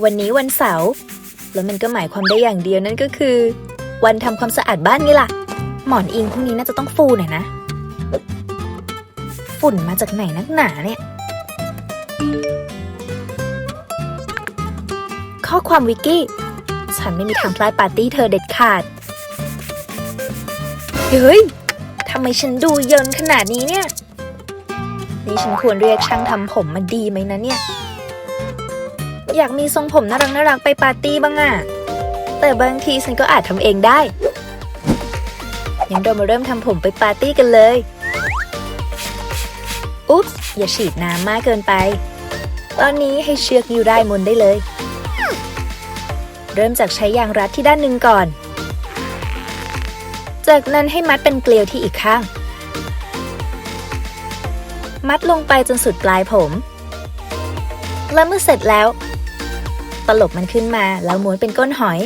วันนี้วันเสาร์แล้วมันก็หมายความได้อย่างเดียวนั่นก็คือ วันทำความสะอาดบ้านไงล่ะ หมอนอิงพวกนี้น่าจะต้องฟูหน่อยนะ ฝุ่นมาจากไหนนักหนาเนี่ย ข้อความวิกกี้ ฉันไม่มีทางพลาดปาร์ตี้เธอเด็ดขาด เฮ้ยทำไมฉันดูเยินขนาดนี้เนี่ย นี่ฉันควรเรียกช่างทำผมมาดีไหมนะเนี่ย อยากมีทรงผมน่ารักน่ารักไปปาร์ตี้บ้างอะแต่บางทีฉันก็อาจทำเองได้งั้นเรามาเริ่มทำผมไปปาร์ตี้กันเลย อุ๊บอย่าฉีดน้ำมากเกินไป ตอนนี้ให้เชือกอยู่ได้มนได้เลย เริ่มจากใช้ยางรัดที่ด้านหนึ่งก่อน จากนั้นให้มัดเป็นเกลียวที่อีกข้าง มัดลงไปจนสุดปลายผม และเมื่อเสร็จแล้ว ตลบมันขึ้นมาแล้วม้วนเป็นก้นหอย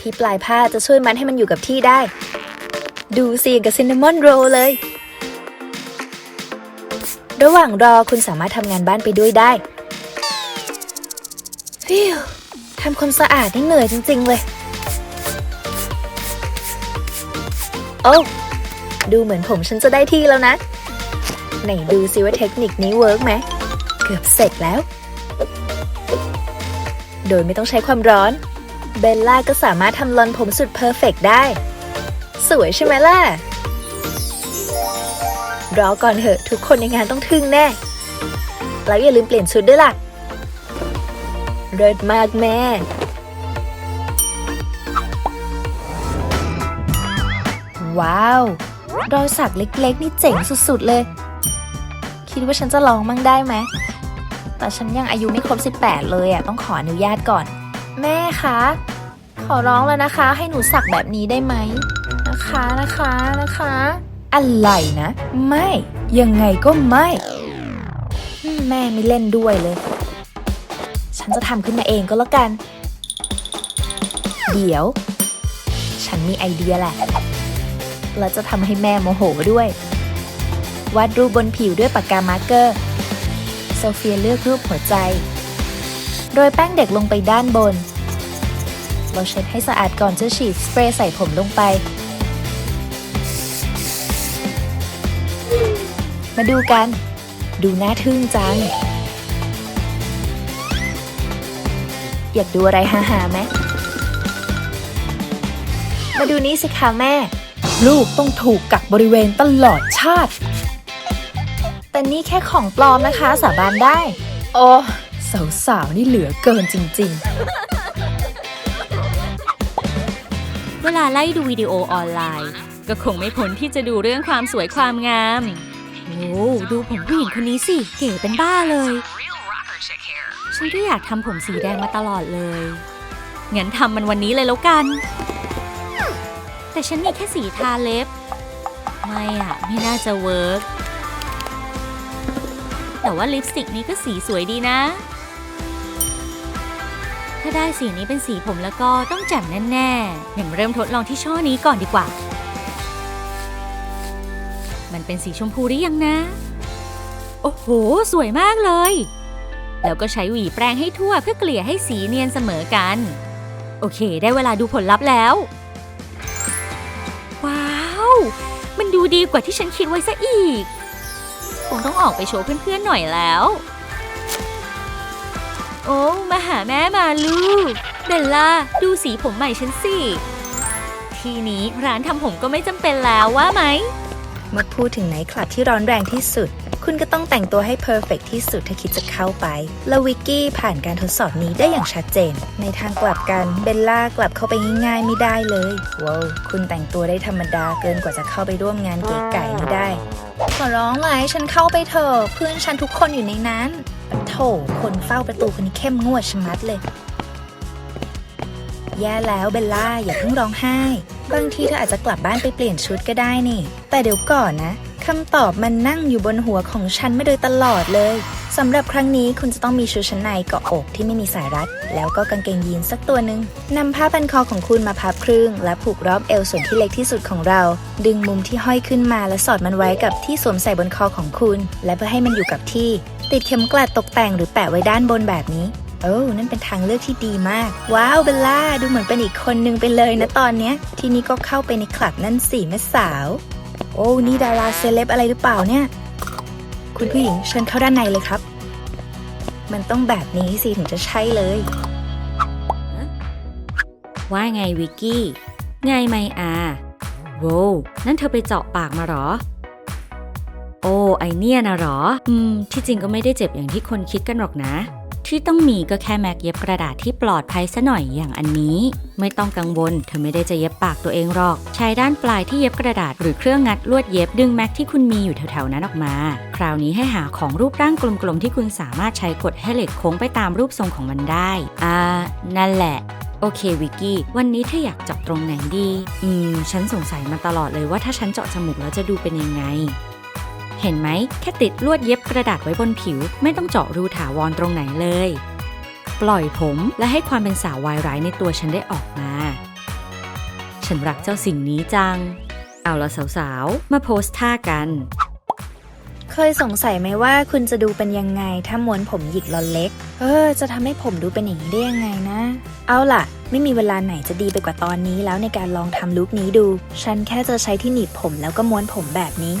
ที่ปลายผ้าจะช่วยมัดให้มันอยู่กับที่ได้ ดูสิกับซินนามอนโรเลย ระหว่างรอคุณสามารถทำงานบ้านไปด้วยได้ฟิวทำความสะอาดนี่เหนื่อยจริง ๆ เลย โอ้ดูเหมือนผมฉันจะได้ที่แล้วนะ ไหนดูซิว่าเทคนิคนี้เวิร์กไหม เกือบเสร็จแล้ว โดยไม่ต้องใช้ความร้อน เบลล่าก็สามารถทำลอนผมสุดเพอร์เฟกได้ สวยใช่ไหมล่ะ รอก่อนเถอะทุกคนในงานต้องทึ่งแน่ แล้วอย่าลืมเปลี่ยนชุดด้วยล่ะ เลิศมากแม่ ว้าว รอยสักเล็กๆ นี่เจ๋งสุดๆเลย คิดว่าฉันจะลองมั่งได้ไหม แต่ฉันยังอายุไม่ครบ 18 เลยอะต้องขออนุญาตก่อน แม่คะ ขอร้องแล้วนะคะ ให้หนูสักแบบนี้ได้ไหมนะคะนะคะนะคะ อะไรนะ ไม่ ยังไงก็ไม่แม่ไม่เล่นด้วยเลย ฉันจะทำขึ้นมาเองก็แล้วกัน เดี๋ยว ฉันมีไอเดียแหละ และจะทำให้แม่โมโหด้วย วาดรูปบนผิวด้วยปากกามาร์กเกอร์ โซเฟียเลือกรูปหัวใจ โรยแป้งเด็กลงไปด้านบน เราเช็ดให้สะอาดก่อนจะฉีดสเปรย์ใส่ผมลงไป มาดูกัน ดูน่าทึ่งจัง อยากดูอะไรฮาๆไหม มาดูนี้สิคะแม่ ลูกต้องถูกกักบริเวณตลอดชาติ แต่นี่แค่ของปลอมนะคะ สาบานได้ โอ้สาวๆนี่เหลือเกินจริง เวลาไล่ดูวิดีโอออนไลน์ ก็คงไม่พ้นที่จะดูเรื่องความสวยความงาม โอ้ ดูผมผู้หญิงคนนี้สิ เก๋เป็นบ้าเลยฉันก็อยากทำผมสีแดงมาตลอดเลย งั้นทำมันวันนี้เลยแล้วกัน แต่ฉันมีแค่สีทาเล็บ ไม่อะไม่น่าจะเวิร์ก แต่ว่าลิปสติกนี้ก็สีสวยดีนะ ถ้าได้สีนี้เป็นสีผมแล้วก็ต้องแจ่มแน่ๆงั้นเริ่มทดลองที่ช่อนี้ก่อนดีกว่า มันเป็นสีชมพูหรือยังนะ โอ้โห สวยมากเลย แล้วก็ใช้หวีแปรงให้ทั่วเพื่อเกลี่ยให้สีเนียนเสมอกัน โอเค ได้เวลาดูผลลัพธ์แล้ว ว้าว มันดูดีกว่าที่ฉันคิดไว้ซะอีก คงต้องออกไปโชว์เพื่อนๆหน่อยแล้ว โอ้ มาหาแม่มาลูก เบลล่า ดูสีผมใหม่ฉันสิ ทีนี้ร้านทำผมก็ไม่จำเป็นแล้วว่าไหม ๆมาพูดถึงไนท์คลับที่ร้อนแรงที่สุด คุณก็ต้องแต่งตัวให้เพอร์เฟกที่สุดถ้าคิดจะเข้าไป แล้ววิกกี้ผ่านการทดสอบนี้ได้อย่างชัดเจน ในทางกลับกันเบลล่ากลับเข้าไปง่ายๆไม่ได้เลยว้าวคุณแต่งตัวได้ธรรมดาเกินกว่าจะเข้าไปร่วมงานเก๋ไก่นี้ได้ ขอร้องเลยฉันเข้าไปเถอะเพื่อนฉันทุกคนอยู่ในนั้นโถคนเฝ้าประตูคนนี้เข้มงวดชะมัดเลย แย่แล้วเบลล่าอย่าเพิ่งร้องไห้ บางทีเธออาจจะกลับบ้านไปเปลี่ยนชุดก็ได้นี่ แต่เดี๋ยวก่อนนะคำตอบมันนั่งอยู่บนหัวของฉันมาโดยตลอดเลยสำหรับครั้งนี้คุณจะต้องมีชุดชั้นในเกาะอกที่ไม่มีสายรัด แล้วก็กางเกงยีนสักตัวหนึ่งนำผ้าพันคอของคุณมาพับครึ่ง และผูกรอบเอวส่วนที่เล็กที่สุดของเรา ดึงมุมที่ห้อยขึ้นมาและสอดมันไว้กับที่สวมใส่บนคอของคุณ และเพื่อให้มันอยู่กับที่ ติดเข็มกลัดตกแต่งหรือแปะไว้ด้านบนแบบนี้ โอ้นั่นเป็นทางเลือกที่ดีมาก ว้าวเบลล่า ดูเหมือนเป็นอีกคนนึงไปเลยนะตอนเนี้ย ทีนี้ก็เข้าไปในคลับนั่นสิแม่สาว โอ้นี่ดาราเซเลบอะไรหรือเปล่าเนี่ย คุณผู้หญิงเชิญเข้าด้านในเลยครับ มันต้องแบบนี้สิถึงจะใช่เลย ว่าไงวิกกี้ ไงไมอาโว้วนั่นเธอไปเจาะปากมาหรอ โอ้ไอเนี่ยนะหรอ อืม ที่จริงก็ไม่ได้เจ็บอย่างที่คนคิดกันหรอกนะ ที่ต้องมีก็แค่แม็กเย็บกระดาษที่ปลอดภัยซะหน่อยอย่างอันนี้ ไม่ต้องกังวล เธอไม่ได้จะเย็บปากตัวเองหรอก ใช้ด้านปลายที่เย็บกระดาษหรือเครื่องงัดลวดเย็บดึงแม็กที่คุณมีอยู่แถวๆนั้นออกมา คราวนี้ให้หาของรูปร่างกลมๆที่คุณสามารถใช้กดให้เหล็กโค้งไปตามรูปทรงของมันได้ อ่า นั่นแหละโอเควิกกี้ วันนี้เธออยากเจาะตรงไหนดี อืม ฉันสงสัยมาตลอดเลยว่าถ้าฉันเจาะจมูกแล้วจะดูเป็นยังไง เห็นไหมแค่ติดลวดเย็บกระดาษไว้บนผิว ไม่ต้องเจาะรูถาวรตรงไหนเลย ปล่อยผมและให้ความเป็นสาววายร้ายในตัวฉันได้ออกมา ฉันรักเจ้าสิ่งนี้จัง เอาละสาวๆ มาโพสท่ากัน เคยสงสัยไหมว่าคุณจะดูเป็นยังไงถ้าม้วนผมหยิกลอนเล็ก เออ จะทำให้ผมดูเป็นอย่างนี้ได้ยังไงนะ เอาล่ะ ไม่มีเวลาไหนจะดีไปกว่าตอนนี้แล้วในการลองทำลุคนี้ดู ฉันแค่จะใช้ที่หนีบผมแล้วก็ม้วนผมแบบนี้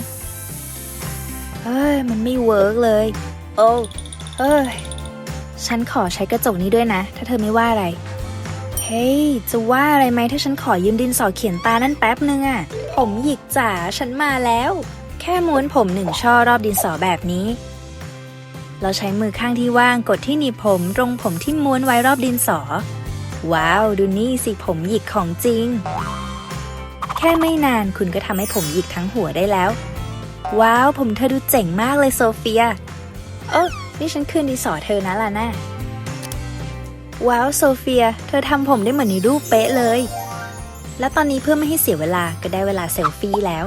เอ้ยมันไม่เวิร์กเลย โอ้เอ้ย ฉันขอใช้กระจกนี้ด้วยนะ ถ้าเธอไม่ว่าอะไร เฮ้ย จะว่าอะไรไหมถ้าฉันขอยืมดินสอเขียนตานั่นแป๊บนึงอะผมหยิกจ๋าฉันมาแล้ว แค่ม้วนผมหนึ่งช่อรอบดินสอแบบนี้ เราใช้มือข้างที่ว่างกดที่หนีบผมตรงผมที่ม้วนไว้รอบดินสอ ว้าว ดูนี่สิผมหยิกของจริง แค่ไม่นานคุณก็ทำให้ผมหยิกทั้งหัวได้แล้ว ว้าว ผมเธอดูเจ๋งมากเลยโซเฟียเออนี่ฉันคืนดินสอเธอนะล่ะนะว้าวโซเฟีย เธอทำผมได้เหมือนในรูปเป๊ะเลย และตอนนี้เพื่อไม่ให้เสียเวลาก็ได้เวลาเซลฟี่แล้ว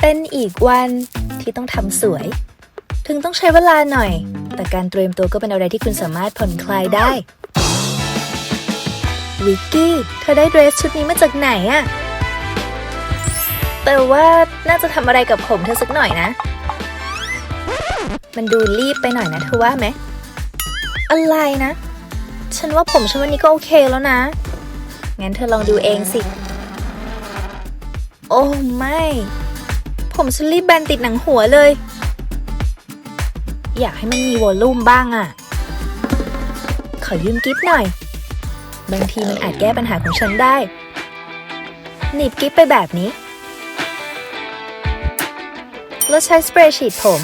เป็นอีกวันที่ต้องทำสวย ถึงต้องใช้เวลาหน่อย แต่การเตรียมตัวก็เป็นอะไรที่คุณสามารถผ่อนคลายได้ วิกกี้ เธอได้เดรสชุดนี้มาจากไหนอะ แต่ว่าน่าจะทำอะไรกับผมเธอสักหน่อยนะ มันดูรีบไปหน่อยนะเธอว่าไหม อะไรนะ ฉันว่าผมฉันวันนี้ก็โอเคแล้วนะ งั้นเธอลองดูเองสิ โอ้ไม่ ผมฉันรีบแบนติดหนังหัวเลย อยากให้มันมีวอลลุ่มบ้างอะ่ะ ขอยืมกิฟหน่อย บางทีมันอาจแก้ปัญหาของฉันได้หนีบกิฟไปแบบนี้ แล้วใช้สเปรย์ฉีดผม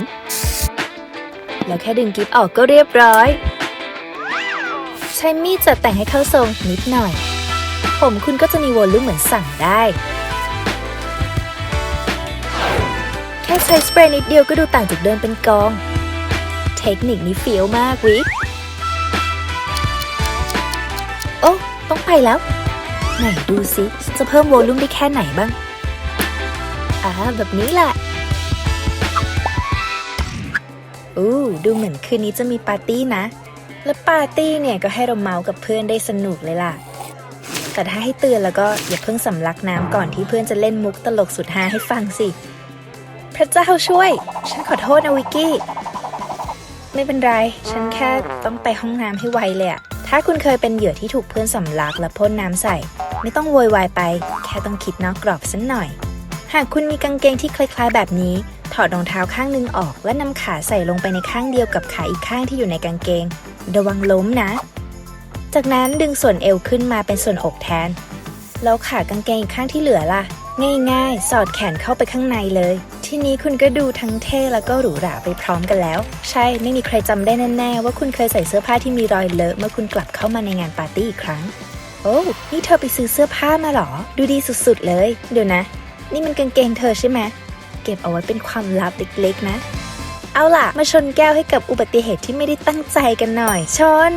แล้วแค่ดึงกิฟออกก็เรียบร้อย ใช้มีดจัดแต่งให้เข้าทรงนิดหน่อย ผมคุณก็จะมีวอลลุ่มเหมือนสั่งได้ แค่ใช้สเปรย์นิดเดียวก็ดูต่างจากเดิมเป็นกอง เทคนิคนี้เฟี้ยวมากวิกโอ้ ต้องไปแล้ว ไหนดูสิจะเพิ่มวอลลุ่มได้แค่ไหนบ้างอ่าแบบนี้แหละ อู้ดูเหมือนคืนนี้จะมีปาร์ตี้นะ และปาร์ตี้เนี่ยก็ให้เราเมาส์กับเพื่อนได้สนุกเลยล่ะ แต่ถ้าให้เตือนแล้วก็อย่าเพิ่งสำลักน้ำก่อนที่เพื่อนจะเล่นมุกตลกสุดฮาให้ฟังสิ พระเจ้าช่วย ฉันขอโทษนะวิกกี้ ไม่เป็นไร ฉันแค่ต้องไปห้องน้ำให้ไวเลยอะถ้าคุณเคยเป็นเหยื่อที่ถูกเพื่อนสำลักและพ่นน้ำใส่ ไม่ต้องโวยวายไป แค่ต้องคิดนอกกรอบสักหน่อย หากคุณมีกางเกงที่คล้ายๆแบบนี้ ถอดรองเท้าข้างหนึงออกและนำขาใส่ลงไปในข้างเดียวกับขาอีกข้างที่อยู่ในกางเกง ระวังล้มนะ จากนั้นดึงส่วนเอวขึ้นมาเป็นส่วนอกแทน แล้วขากางเกงอีกข้างที่เหลือล่ะ ง่ายๆ สอดแขนเข้าไปข้างในเลย ทีนี้คุณก็ดูทั้งเท่แล้วก็หรูหราไปพร้อมกันแล้ว ใช่ไม่มีใครจำได้แน่ๆว่าคุณเคยใส่เสื้อผ้าที่มีรอยเลอะเมื่อคุณกลับเข้ามาในงานปาร์ตี้อีกครั้ง โอ้นี่เธอไปซื้อเสื้อผ้ามาหรอ ดูดีสุดๆเลยเดี๋ยวนะ นี่มันกางเกงเธอใช่ไหม เก็บเอาไว้เป็นความลับเล็กๆนะ เอาล่ะ มาชนแก้วให้กับอุบัติเหตุที่ไม่ได้ตั้งใจกันหน่อย ชน